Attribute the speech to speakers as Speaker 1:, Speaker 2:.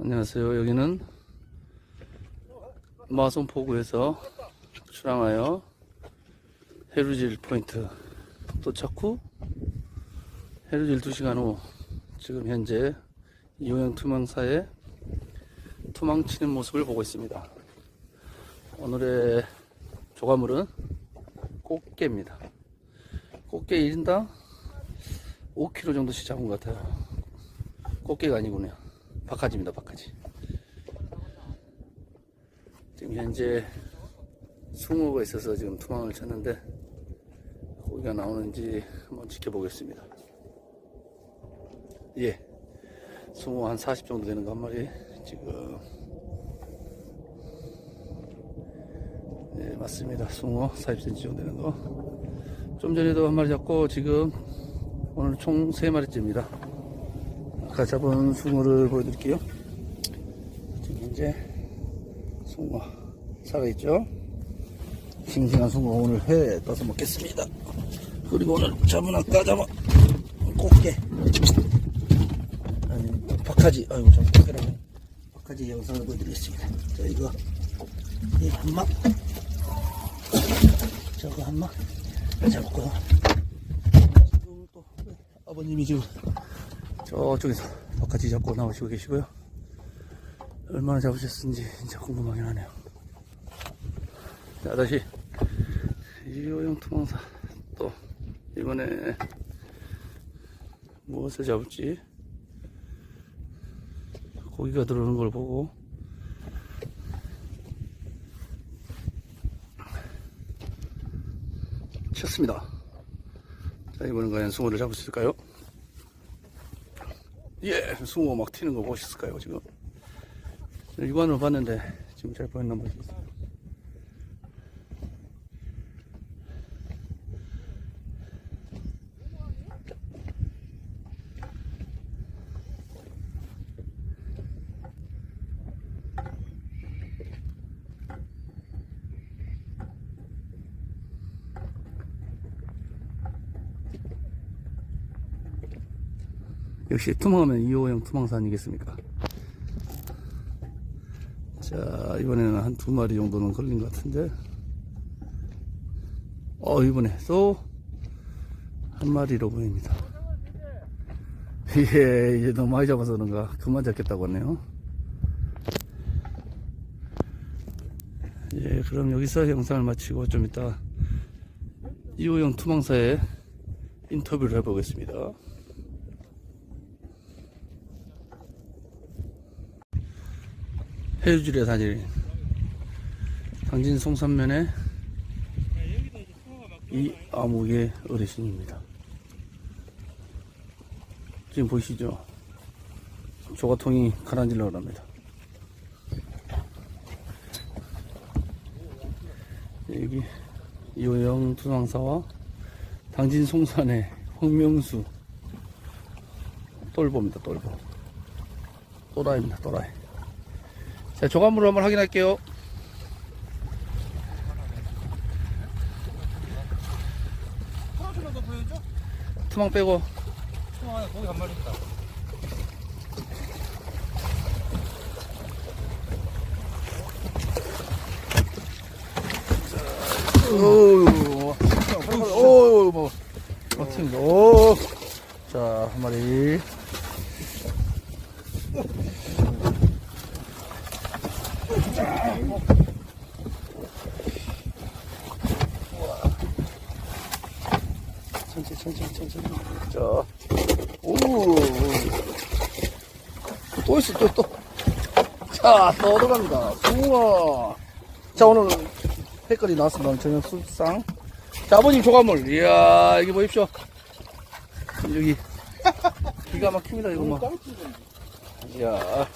Speaker 1: 안녕하세요. 여기는 마손포구에서 출항하여 해루질 포인트 도착 후 해루질 2시간 후 지금 현재 이호영 투망사의 투망 치는 모습을 보고 있습니다. 오늘의 조과물은 꽃게입니다. 꽃게 1인당 5kg 정도씩 잡은 것 같아요. 꽃게가 아니군요. 박하지입니다, 박하지. 지금 현재 숭어가 있어서 지금 투망을 쳤는데 고기가 나오는지 한번 지켜보겠습니다. 예. 숭어 한 40 정도 되는 거 한 마리 지금 네 맞습니다 숭어 40cm 정도 되는 거 좀 전에도 한 마리 잡고 지금 오늘 총 3마리째입니다 아까 잡은 숭어를 보여드릴게요. 지금 현재 숭어 살아있죠? 싱싱한 숭어 오늘 회 떠서 먹겠습니다. 그리고 오늘 잡은 아까 잡은 꽃게. 아니 박하지. 아이고 참 꽃게라고. 박하지 영상을 보여드리겠습니다. 자 이거. 이 한막. 저거 한막. 잡고요 지금 또 아버님이 지금 저쪽에서 박하지 잡고 나오시고 계시고요. 얼마나 잡으셨는지 진짜 궁금하긴 하네요. 자 다시. 이호영 투망사. 또 이번에 무엇을 잡을지. 고기가 들어오는 걸 보고. 쳤습니다. 자, 이번엔 과연 숭어를 잡을 수 있을까요? 예, 숭어 막 튀는 거 보셨을까요, 지금? 육안으로 봤는데, 지금 잘 보였나 모르겠어요. 역시 투망하면 2호형 투망사 아니겠습니까? 자, 이번에는 한 두 마리 정도는 걸린 것 같은데. 어, 이번에 또 한 마리로 보입니다. 예, 이제 너무 많이 잡아서 그런가. 그만 잡겠다고 하네요. 예, 그럼 여기서 영상을 마치고 좀 이따 2호형 투망사에 인터뷰를 해보겠습니다. 해유질의 단일 당진 송산면의 이 아무개 어르신입니다. 지금 보이시죠? 조가통이 가라앉으려고 합니다. 여기 이호영 투망사와 당진 송산의 황명수 똘보입니다. 똘보 또라이입니다. 또라이. 자, 조감물을 한번 확인할게요. 투망 빼고.
Speaker 2: 총 안에 고기 한 마리 있다.
Speaker 1: 어우, 어우, 뭐, 막힙니다. 오, 자, 한 마리. 천천히. 자, 오, 또 있어, 또, 또. 자, 또 들어갑니다. 우와. 자, 오늘 회거리 나왔습니다. 저녁 술상. 자, 아버님 조감물. 이야, 여기 보십시오. 여기. 기가 막힙니다, 이거 막. 이야.